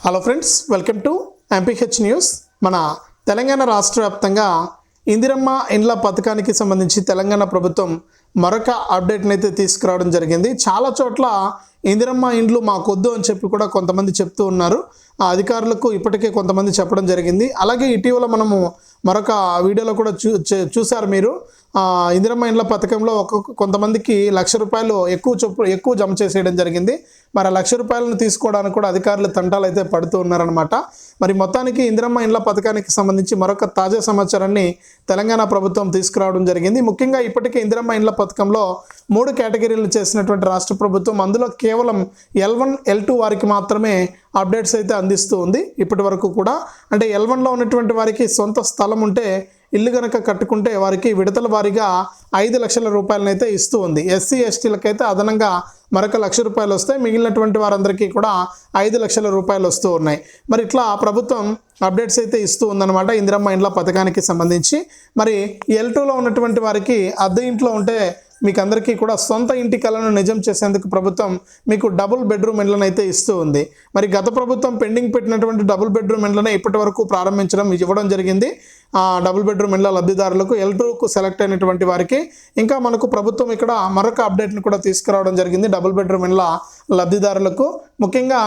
Hello friends welcome to MPH news మన తెలంగాణ రాష్ట్ర వ్యాప్తంగా ఇందిరమ్మ ఇండ్ల పథకానికి సంబంధించి తెలంగాణ ప్రభుత్వం మరొక అప్డేట్ని అయితే తీసుకురావడం జరిగింది. చాలా చోట్ల ఇందిరమ్మ ఇండ్లు మాకొద్దు అని చెప్పి కూడా కొంతమంది చెప్తూ ఉన్నారు. ఆ అధికారులకు ఇప్పటికే కొంతమంది చెప్పడం జరిగింది. అలాగే ఇటీవల మనము మరొక వీడియోలో కూడా చూ చే- చూశారు మీరు. ఇందిరమ్మ ఇండ్ల పథకంలో ఒక్కొక్క కొంతమందికి లక్ష రూపాయలు ఎక్కువ చొప్పు ఎక్కువ జమ చేసేయడం జరిగింది. మరి ఆ లక్ష రూపాయలను తీసుకోవడానికి కూడా అధికారులు తంటాలు అయితే పడుతూ ఉన్నారనమాట మరి మొత్తానికి ఇందిరమ్మ ఇండ్ల పథకానికి సంబంధించి మరొక తాజా సమాచారాన్ని తెలంగాణ ప్రభుత్వం తీసుకురావడం జరిగింది. ముఖ్యంగా ఇప్పటికే ఇందిరమ్మ ఇండ్ల పథకంలో మూడు కేటగిరీలు చేసినటువంటి రాష్ట్ర ప్రభుత్వం అందులో కేవలం ఎల్ వన్ ఎల్ టూ వారికి మాత్రమే అప్డేట్స్ అయితే అందిస్తూ ఉంది. ఇప్పటి వరకు కూడా అంటే ఎల్వన్లో ఉన్నటువంటి వారికి సొంత స్థలం ఉంటే ఇల్లు కనుక కట్టుకుంటే వారికి విడతల వారీగా ఐదు లక్షల రూపాయలనైతే ఇస్తూ ఉంది. ఎస్సీ ఎస్టీలకైతే అదనంగా మరొక లక్ష రూపాయలు వస్తాయి. మిగిలినటువంటి వారందరికీ కూడా ఐదు లక్షల రూపాయలు వస్తూ ఉన్నాయి. మరి ఇట్లా ప్రభుత్వం అప్డేట్స్ అయితే ఇస్తూ ఉందన్నమాట ఇందిరమ్మ ఇండ్ల పథకానికి సంబంధించి. మరి ఎల్ టూలో ఉన్నటువంటి వారికి అద్దె ఇంట్లో ఉంటే మీకు అందరికీ కూడా సొంత ఇంటి కళను నిజం చేసేందుకు ప్రభుత్వం మీకు డబుల్ బెడ్రూమ్ ఇండ్లను అయితే ఇస్తూ ఉంది. మరి గత ప్రభుత్వం పెండింగ్ పెట్టినటువంటి డబుల్ బెడ్రూమ్ ఇండ్లనే ఇప్పటి వరకు ప్రారంభించడం ఇవ్వడం జరిగింది. డబుల్ బెడ్రూమ్ ఇండ్ల లబ్ధిదారులకు ఎల్ టూకు సెలెక్ట్ అయినటువంటి వారికి ఇంకా మనకు ప్రభుత్వం ఇక్కడ మరొక అప్డేట్ని కూడా తీసుకురావడం జరిగింది. డబుల్ బెడ్రూమ్ ఇండ్ల లబ్ధిదారులకు. ముఖ్యంగా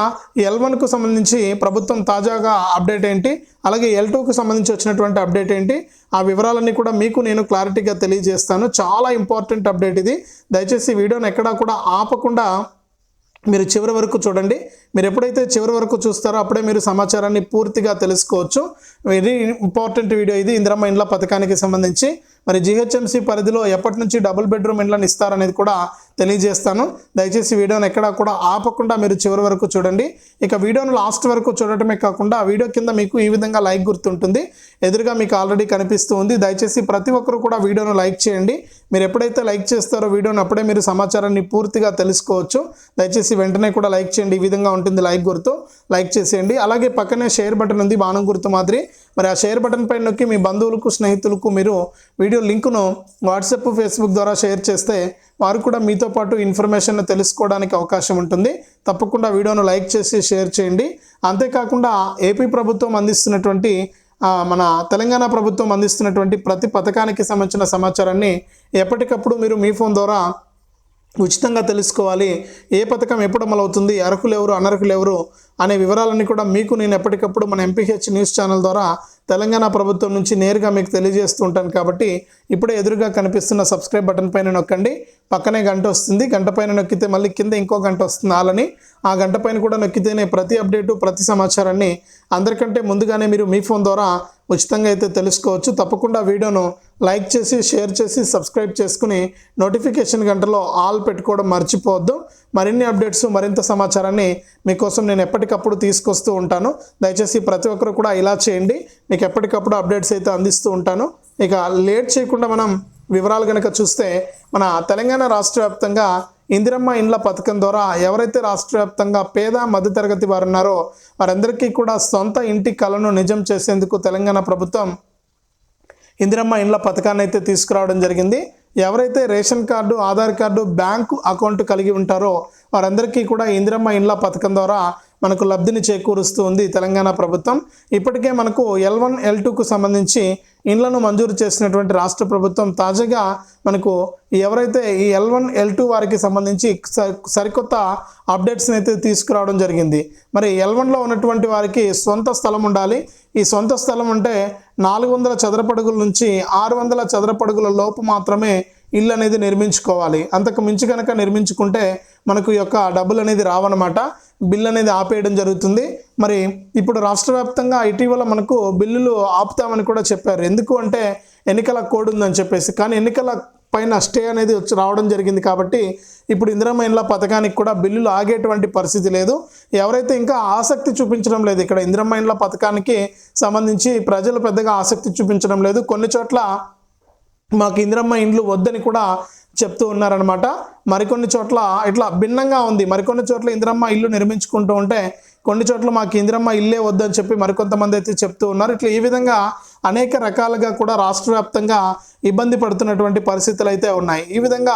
ఎల్ వన్కు సంబంధించి ప్రభుత్వం తాజాగా అప్డేట్ ఏంటి? అలాగే ఎల్ టూకు సంబంధించి వచ్చినటువంటి అప్డేట్ ఏంటి? ఆ వివరాలన్నీ కూడా మీకు నేను క్లారిటీగా తెలియజేస్తాను. చాలా ఇంపార్టెంట్ అప్డేట్ ఇది. దయచేసి వీడియోని ఎక్కడా కూడా ఆపకుండా మీరు చివరి వరకు చూడండి. మీరు ఎప్పుడైతే చివరి వరకు చూస్తారో అప్పుడే మీరు సమాచారాన్ని పూర్తిగా తెలుసుకోవచ్చు. వెరీ ఇంపార్టెంట్ వీడియో ఇది. ఇందిరమ్మ ఇండ్ల పథకానికి సంబంధించి మరి జిహెచ్ఎంసీ పరిధిలో ఎప్పటి నుంచి డబుల్ బెడ్రూమ్ ఇండ్లను ఇస్తారనేది కూడా తెలియజేస్తాను. దయచేసి వీడియోని ఎక్కడా కూడా ఆపకుండా మీరు చివరి వరకు చూడండి. ఇక వీడియోను లాస్ట్ వరకు చూడటమే కాకుండా వీడియో కింద మీకు ఈ విధంగా లైక్ గుర్తుంటుంది. ఎదురుగా మీకు ఆల్రెడీ కనిపిస్తూ ఉంది. దయచేసి ప్రతి ఒక్కరు కూడా వీడియోను లైక్ చేయండి. మీరు ఎప్పుడైతే లైక్ చేస్తారో వీడియోను అప్పుడే మీరు సమాచారాన్ని పూర్తిగా తెలుసుకోవచ్చు. దయచేసి వెంటనే కూడా లైక్ చేయండి. ఈ విధంగా ఉంటుంది లైక్ గుర్తు. లైక్ చేసేయండి. అలాగే పక్కనే షేర్ బటన్ ఉంది. బాణం గుర్తు మాదిరి. మరి ఆ షేర్ బటన్ పైన నొక్కి మీ బంధువులకు స్నేహితులకు మీరు వీడియో లింకును వాట్సాప్ ఫేస్బుక్ ద్వారా షేర్ చేస్తే వారు కూడా మీతో పాటు ఇన్ఫర్మేషన్ తెలుసుకోవడానికి అవకాశం ఉంటుంది. తప్పకుండా వీడియోను లైక్ చేసి షేర్ చేయండి. అంతేకాకుండా ఏపీ ప్రభుత్వం అందిస్తున్నటువంటి మన తెలంగాణ ప్రభుత్వం అందిస్తున్నటువంటి ప్రతి పథకానికి సంబంధించిన సమాచారాన్ని ఎప్పటికప్పుడు మీరు మీ ఫోన్ ద్వారా ఉచితంగా తెలుసుకోవాలి. ఏ పథకం ఎప్పుడు అమలవుతుంది? అర్హులు ఎవరు అనర్హులు ఎవరు అనే వివరాలన్నీ కూడా మీకు నేను ఎప్పటికప్పుడు మన ఎంపీహెచ్ న్యూస్ ఛానల్ ద్వారా తెలంగాణ ప్రభుత్వం నుంచి నేరుగా మీకు తెలియజేస్తూ ఉంటాను కాబట్టి ఇప్పుడే ఎదురుగా కనిపిస్తున్న సబ్స్క్రైబ్ బటన్ పైన నొక్కండి. పక్కనే గంట వస్తుంది. గంట పైన నొక్కితే మళ్ళీ కింద ఇంకో గంట వస్తుంది ఆలని. ఆ గంట పైన కూడా నొక్కితేనే ప్రతి అప్డేటు ప్రతి సమాచారాన్ని అందరికంటే ముందుగానే మీరు మీ ఫోన్ ద్వారా ఉచితంగా అయితే తెలుసుకోవచ్చు. తప్పకుండా వీడియోను లైక్ చేసి షేర్ చేసి సబ్స్క్రైబ్ చేసుకుని నోటిఫికేషన్ గంటలో ఆల్ పెట్టుకోవడం మర్చిపోవద్దు. మరిన్ని అప్డేట్స్ మరింత సమాచారాన్ని మీకోసం నేను ఎప్పటికప్పుడు తీసుకొస్తూ ఉంటాను. దయచేసి ప్రతి ఒక్కరు కూడా ఇలా చేయండి. మీకు ఎప్పటికప్పుడు అప్డేట్స్ అయితే అందిస్తూ ఉంటాను. ఇక లేట్ చేయకుండా మనం వివరాలు కనుక చూస్తే మన తెలంగాణ రాష్ట్ర వ్యాప్తంగా ఇందిరమ్మ ఇండ్ల పథకం ద్వారా ఎవరైతే రాష్ట్ర వ్యాప్తంగా పేద మధ్యతరగతి వారు ఉన్నారో వారందరికీ కూడా సొంత ఇంటి కలను నిజం చేసేందుకు తెలంగాణ ప్రభుత్వం ఇందిరమ్మ ఇండ్ల పథకాన్ని అయితే తీసుకురావడం జరిగింది. ఎవరైతే ration card Aadhaar card bank account కలిగి ఉంటారో వారందరికీ కూడా ఇందిరమ్మ ఇండ్ల పథకం ద్వారా మనకు లబ్ధిని చేకూరుస్తూ ఉంది తెలంగాణ ప్రభుత్వం. ఇప్పటికే మనకు ఎల్ వన్ ఎల్ టూకు సంబంధించి ఇండ్లను మంజూరు చేసినటువంటి రాష్ట్ర ప్రభుత్వం తాజాగా మనకు ఎవరైతే ఈ ఎల్ వన్ ఎల్ టూ వారికి సంబంధించి స- సరికొత్త అప్డేట్స్ని అయితే తీసుకురావడం జరిగింది. మరి ఎల్ వన్లో ఉన్నటువంటి వారికి సొంత స్థలం ఉండాలి. ఈ సొంత స్థలం అంటే నాలుగు వందల చదరపడుగుల నుంచి ఆరు వందల చదరపడుగుల లోపు మాత్రమే ఇల్లు అనేది నిర్మించుకోవాలి. అంతకు మించి కనుక నిర్మించుకుంటే మనకు యొక్క డబ్బులు అనేది రావన్నమాట. బిల్ అనేది ఆపేయడం జరుగుతుంది. మరి ఇప్పుడు రాష్ట్ర వ్యాప్తంగా ఇటీవల మనకు బిల్లులు ఆపుతామని కూడా చెప్పారు. ఎందుకు అంటే ఎన్నికల కోడ్ ఉందని చెప్పేసి. కానీ ఎన్నికల పైన స్టే అనేది వచ్చి రావడం జరిగింది కాబట్టి ఇప్పుడు ఇందిరమ్మ ఇండ్ల పథకానికి కూడా బిల్లులు ఆగేటువంటి పరిస్థితి లేదు. ఎవరైతే ఇంకా ఆసక్తి చూపించడం లేదు ఇక్కడ ఇందిరమ్మ ఇండ్ల పథకానికి సంబంధించి ప్రజలు పెద్దగా ఆసక్తి చూపించడం లేదు. కొన్ని చోట్ల మాకు ఇందిరమ్మ ఇండ్లు వద్దని కూడా చెప్తూ ఉన్నారనమాట మరికొన్ని చోట్ల ఇట్లా భిన్నంగా ఉంది. మరికొన్ని చోట్ల ఇందిరమ్మ ఇల్లు నిర్మించుకుంటూ ఉంటే కొన్ని చోట్ల మాకు ఇందిరమ్మ ఇల్లే వద్దని చెప్పి మరికొంతమంది అయితే చెప్తూ ఉన్నారు. ఇట్లా ఈ విధంగా అనేక రకాలుగా కూడా రాష్ట్ర వ్యాప్తంగా ఇబ్బంది పడుతున్నటువంటి పరిస్థితులు అయితే ఉన్నాయి. ఈ విధంగా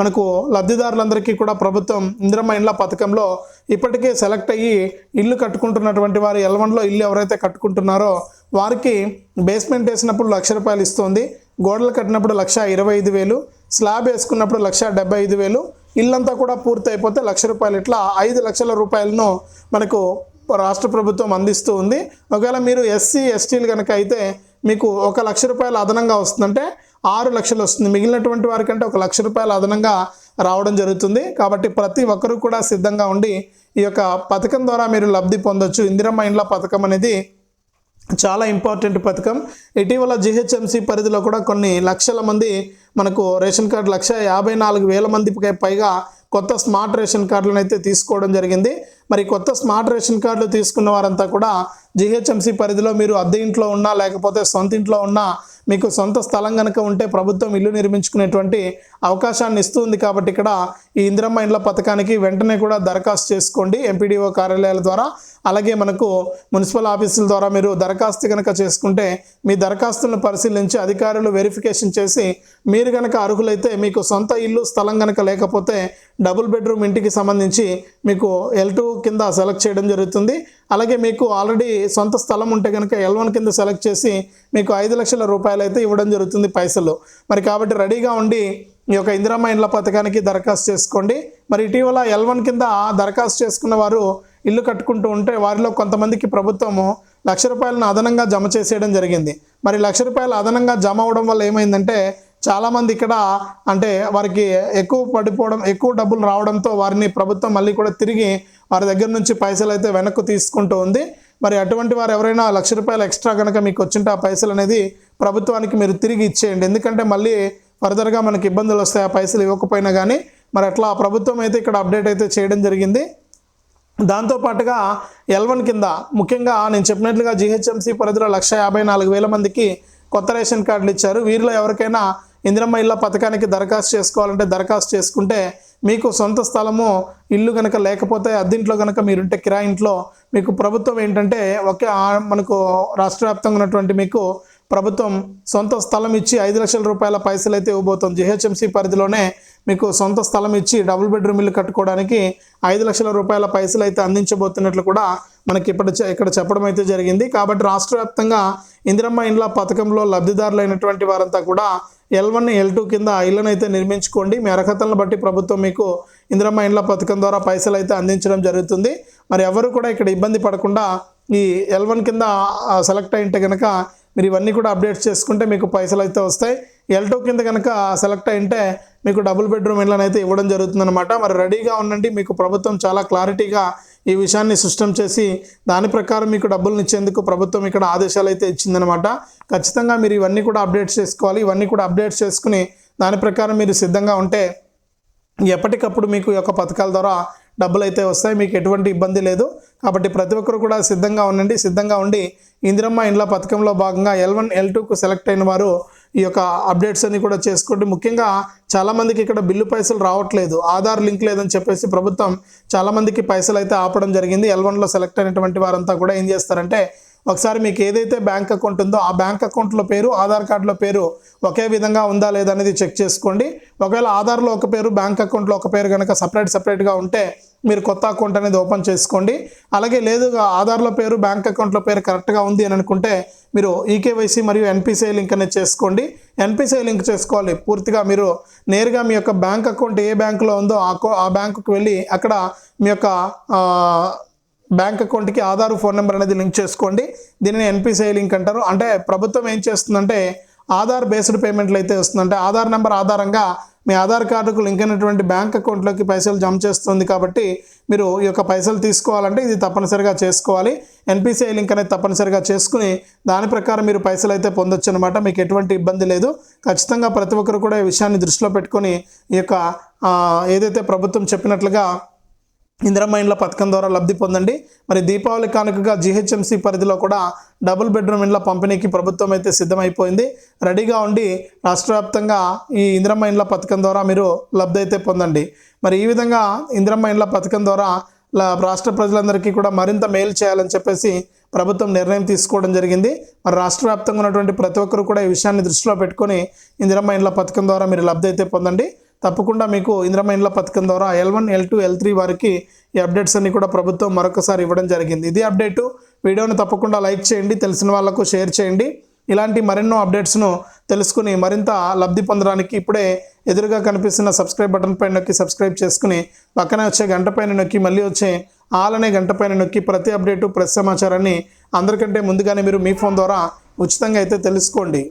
మనకు లబ్ధిదారులందరికీ కూడా ప్రభుత్వం ఇందిరమ్మ ఇండ్ల పథకంలో ఇప్పటికే సెలెక్ట్ అయ్యి ఇల్లు కట్టుకుంటున్నటువంటి వారు ఎల్వన్లో ఇల్లు ఎవరైతే కట్టుకుంటున్నారో వారికి బేస్మెంట్ వేసినప్పుడు లక్ష రూపాయలు ఇస్తుంది. గోడలు కట్టినప్పుడు లక్ష ఇరవై ఐదు వేలు. స్లాబ్ వేసుకున్నప్పుడు లక్ష డెబ్బై ఐదు వేలు. ఇల్లంతా కూడా పూర్తి అయిపోతే లక్ష రూపాయలు. ఇట్లా ఐదు లక్షల రూపాయలను మనకు రాష్ట్ర ప్రభుత్వం అందిస్తూ ఉంది. ఒకవేళ మీరు ఎస్సీ ఎస్టీలు కనుక అయితే మీకు ఒక లక్ష రూపాయలు అదనంగా వస్తుందంటే ఆరు లక్షలు వస్తుంది. మిగిలినటువంటి వారికంటే ఒక లక్ష రూపాయలు అదనంగా రావడం జరుగుతుంది. కాబట్టి ప్రతి ఒక్కరూ కూడా సిద్ధంగా ఉండి ఈ యొక్క పథకం ద్వారా మీరు లబ్ధి పొందొచ్చు. ఇందిరమ్మ ఇండ్ల పథకం అనేది చాలా ఇంపార్టెంట్ పథకం. ఇటీవల జిహెచ్ఎంసి పరిధిలో కూడా కొన్ని లక్షల మంది మనకు రేషన్ కార్డు లక్ష యాభై నాలుగు వేల మందికి పైగా కొత్త స్మార్ట్ రేషన్ కార్డులను అయితే తీసుకోవడం జరిగింది. మరి కొత్త స్మార్ట్ రేషన్ కార్డులు తీసుకున్న వారంతా కూడా జిహెచ్ఎంసి పరిధిలో మీరు అద్దె ఇంట్లో ఉన్నా లేకపోతే సొంత ఇంట్లో ఉన్నా మీకు సొంత స్థలం కనుక ఉంటే ప్రభుత్వం ఇల్లు నిర్మించుకునేటువంటి అవకాశాన్ని ఇస్తుంది. కాబట్టి ఇక్కడ ఈ ఇందిరమ్మ ఇండ్ల పథకానికి వెంటనే కూడా దరఖాస్తు చేసుకోండి. ఎంపీడీఓ కార్యాలయాల ద్వారా అలాగే మనకు మున్సిపల్ ఆఫీసుల ద్వారా మీరు దరఖాస్తు కనుక చేసుకుంటే మీ దరఖాస్తులను పరిశీలించి అధికారులు వెరిఫికేషన్ చేసి మీరు కనుక అర్హులైతే మీకు సొంత ఇల్లు స్థలం కనుక లేకపోతే డబుల్ బెడ్రూమ్ ఇంటికి సంబంధించి మీకు ఎల్ టూ కింద సెలెక్ట్ చేయడం జరుగుతుంది. అలాగే మీకు ఆల్రెడీ సొంత స్థలం ఉంటే కనుక ఎల్ వన్ కింద సెలెక్ట్ చేసి మీకు ఐదు లక్షల రూపాయలు అయితే ఇవ్వడం జరుగుతుంది పైసలు. మరి కాబట్టి రెడీగా ఉండి ఈ యొక్క ఇందిరమ్మ ఇండ్ల పథకానికి దరఖాస్తు చేసుకోండి. మరి ఇటీవల ఎల్ వన్ కింద దరఖాస్తు చేసుకున్న వారు ఇల్లు కట్టుకుంటూ ఉంటే వారిలో కొంతమందికి ప్రభుత్వము లక్ష రూపాయలను అదనంగా జమ చేసేయడం జరిగింది. మరి లక్ష రూపాయలు అదనంగా జమ అవడం వల్ల ఏమైందంటే చాలామంది ఇక్కడ అంటే వారికి ఎక్కువ పడిపోవడం ఎక్కువ డబ్బులు రావడంతో వారిని ప్రభుత్వం మళ్ళీ కూడా తిరిగి వారి దగ్గర నుంచి పైసలు అయితే వెనక్కు తీసుకుంటూ ఉంది. మరి అటువంటి వారు ఎవరైనా లక్ష రూపాయలు ఎక్స్ట్రా కనుక మీకు వచ్చింటే ఆ పైసలు అనేది ప్రభుత్వానికి మీరు తిరిగి ఇచ్చేయండి. ఎందుకంటే మళ్ళీ ఫర్దర్గా మనకి ఇబ్బందులు వస్తాయి ఆ పైసలు ఇవ్వకపోయినా కానీ మరి అట్లా ప్రభుత్వం అయితే ఇక్కడ అప్డేట్ అయితే చేయడం జరిగింది. దాంతోపాటుగా ఎల్వన్ కింద ముఖ్యంగా నేను చెప్పినట్లుగా జిహెచ్ఎంసీ పరిధిలో లక్ష యాభై నాలుగు వేల మందికి కొత్త రేషన్ కార్డులు ఇచ్చారు. వీరిలో ఎవరికైనా ఇందిరమ్మ ఇళ్ళ పథకానికి దరఖాస్తు చేసుకోవాలంటే దరఖాస్తు చేసుకుంటే మీకు సొంత స్థలము ఇల్లు కనుక లేకపోతే అద్దీంట్లో కనుక మీరుంటే కిరాయి ఇంట్లో మీకు ప్రభుత్వం ఏంటంటే ఒకే మనకు రాష్ట్ర వ్యాప్తంగా ఉన్నటువంటి మీకు ప్రభుత్వం సొంత స్థలం ఇచ్చి ఐదు లక్షల రూపాయల పైసలు అయితే ఇవ్వబోతుంది. జిహెచ్ఎంసీ పరిధిలోనే మీకు సొంత స్థలం ఇచ్చి డబుల్ బెడ్రూమ్ ఇల్లు కట్టుకోవడానికి ఐదు లక్షల రూపాయల పైసలు అయితే అందించబోతున్నట్లు కూడా మనకి ఇప్పుడు ఇక్కడ చెప్పడం అయితే జరిగింది. కాబట్టి రాష్ట్ర వ్యాప్తంగా ఇందిరమ్మ ఇండ్ల పథకంలో లబ్ధిదారులైనటువంటి వారంతా కూడా ఎల్ వన్ ఎల్ టూ కింద ఇళ్ళను అయితే నిర్మించుకోండి. మీ అర్హతలను బట్టి ప్రభుత్వం మీకు ఇందిరమ్మ ఇండ్ల పథకం ద్వారా పైసలు అయితే అందించడం జరుగుతుంది. మరి ఎవరు కూడా ఇక్కడ ఇబ్బంది పడకుండా ఈ ఎల్ వన్ కింద సెలెక్ట్ అయింటే కనుక మీరు ఇవన్నీ కూడా అప్డేట్స్ చేసుకుంటే మీకు పైసలు అయితే వస్తాయి. ఎల్ టూ కింద కనుక సెలెక్ట్ అయింటే మీకు డబుల్ బెడ్రూమ్ ఇళ్ళని అయితే ఇవ్వడం జరుగుతుందన్నమాట. మరి రెడీగా ఉండండి. మీకు ప్రభుత్వం చాలా క్లారిటీగా ఈ విషయాన్ని స్పష్టం చేసి దాని ప్రకారం మీకు డబ్బులు ఇచ్చేందుకు ప్రభుత్వం ఇక్కడ ఆదేశాలు అయితే ఇచ్చిందనమాట ఖచ్చితంగా మీరు ఇవన్నీ కూడా అప్డేట్స్ చేసుకోవాలి. ఇవన్నీ కూడా అప్డేట్స్ చేసుకుని దాని ప్రకారం మీరు సిద్ధంగా ఉంటే ఎప్పటికప్పుడు మీకు ఈ యొక్క పథకాల ద్వారా డబ్బులు అయితే వస్తాయి. మీకు ఎటువంటి ఇబ్బంది లేదు. కాబట్టి ప్రతి ఒక్కరు కూడా సిద్ధంగా ఉండండి సిద్ధంగా ఉండి ఇందిరమ్మ ఇండ్ల పథకంలో భాగంగా ఎల్ వన్ ఎల్ టూకు సెలెక్ట్ అయిన వారు ఈ యొక్క అప్డేట్స్ అన్ని కూడా చేసుకోండి. ముఖ్యంగా చాలామందికి ఇక్కడ బిల్లు పైసలు రావట్లేదు ఆధార్ లింక్ లేదని చెప్పేసి ప్రభుత్వం చాలామందికి పైసలు అయితే ఆపడం జరిగింది. ఎల్ వన్లో సెలెక్ట్ అయినటువంటి వారంతా కూడా ఏం చేస్తారంటే ఒకసారి మీకు ఏదైతే బ్యాంక్ అకౌంట్ ఉందో ఆ బ్యాంక్ అకౌంట్లో పేరు ఆధార్ కార్డులో పేరు ఒకే విధంగా ఉందా లేదా అనేది చెక్ చేసుకోండి. ఒకవేళ ఆధార్లో ఒక పేరు బ్యాంక్ అకౌంట్లో ఒక పేరు కనుక సపరేట్ సపరేట్గా ఉంటే మీరు కొత్త అకౌంట్ అనేది ఓపెన్ చేసుకోండి. అలాగే లేదు ఆధార్లో పేరు బ్యాంక్ అకౌంట్లో పేరు కరెక్ట్గా ఉంది అని అనుకుంటే మీరు ఈకేవైసీ మరియు ఎన్పిసిఐ లింక్ అనేది చేసుకోండి. ఎన్పిసిఐ లింక్ చేసుకోవాలి. పూర్తిగా మీరు నేరుగా మీ యొక్క బ్యాంక్ అకౌంట్ ఏ బ్యాంకులో ఉందో ఆ కో- ఆ బ్యాంకుకి వెళ్ళి అక్కడ మీ యొక్క బ్యాంక్ అకౌంట్కి ఆధార్ ఫోన్ నెంబర్ అనేది లింక్ చేసుకోండి. దీనిని ఎన్పిసిఐ లింక్ అంటారు. అంటే ప్రభుత్వం ఏం చేస్తుందంటే ఆధార్ బేస్డ్ పేమెంట్లు అయితే వస్తుందంటే ఆధార్ నెంబర్ ఆధారంగా మీ ఆధార్ కార్డుకు లింక్ అయినటువంటి బ్యాంక్ అకౌంట్లోకి పైసలు జమ చేస్తుంది కాబట్టి మీరు ఈ యొక్క పైసలు తీసుకోవాలంటే ఇది తప్పనిసరిగా చేసుకోవాలి. ఎన్పిసిఐ లింక్ అనేది తప్పనిసరిగా చేసుకుని దాని ప్రకారం మీరు పైసలు అయితే పొందొచ్చు అనమాట మీకు ఎటువంటి ఇబ్బంది లేదు. ఖచ్చితంగా ప్రతి ఒక్కరు కూడా ఈ విషయాన్ని దృష్టిలో పెట్టుకొని ఈ యొక్క ఏదైతే ప్రభుత్వం చెప్పినట్లుగా ఇందిరమ్మ ఇండ్ల పథకం ద్వారా లబ్ధి పొందండి. మరి దీపావళి కానుకగా జిహెచ్ఎంసీ పరిధిలో కూడా డబుల్ బెడ్రూమ్ ఇండ్ల పంపిణీకి ప్రభుత్వం అయితే సిద్ధమైపోయింది. రెడీగా ఉండి రాష్ట్ర వ్యాప్తంగా ఈ ఇందిరమ్మ ఇండ్ల పథకం ద్వారా మీరు లబ్ధి అయితే పొందండి. మరి ఈ విధంగా ఇందిరమ్మ ఇండ్ల పథకం ద్వారా రాష్ట్ర ప్రజలందరికీ కూడా మరింత మేలు చేయాలని చెప్పేసి ప్రభుత్వం నిర్ణయం తీసుకోవడం జరిగింది. మరి రాష్ట్ర వ్యాప్తంగా ఉన్నటువంటి ప్రతి ఒక్కరు కూడా ఈ విషయాన్ని దృష్టిలో పెట్టుకొని ఇందిరమ్మ ఇండ్ల పథకం ద్వారా మీరు లబ్ధి అయితే పొందండి. తప్పకుండా మీకు ఇందిరమ్మ ఇండ్ల పథకం ద్వారా L one L two L three వారికి ఈ అప్డేట్స్ అన్ని కూడా ప్రభుత్వం మరొకసారి ఇవ్వడం జరిగింది. ఇది అప్డేటు వీడియోని తప్పకుండా లైక్ చేయండి తెలిసిన వాళ్ళకు షేర్ చేయండి. ఇలాంటి మరెన్నో అప్డేట్స్ను తెలుసుకుని మరింత లబ్ధి పొందడానికి ఇప్పుడే ఎదురుగా కనిపిస్తున్న సబ్స్క్రైబ్ బటన్ పైన నొక్కి సబ్స్క్రైబ్ చేసుకుని పక్కనే వచ్చే గంట పైన నొక్కి మళ్ళీ వచ్చే ఆల్ అనే గంట పైన నొక్కి ప్రతి అప్డేటు ప్రతి సమాచారాన్ని అందరికంటే ముందుగానే మీరు మీ ఫోన్ ద్వారా ఉచితంగా అయితే తెలుసుకోండి.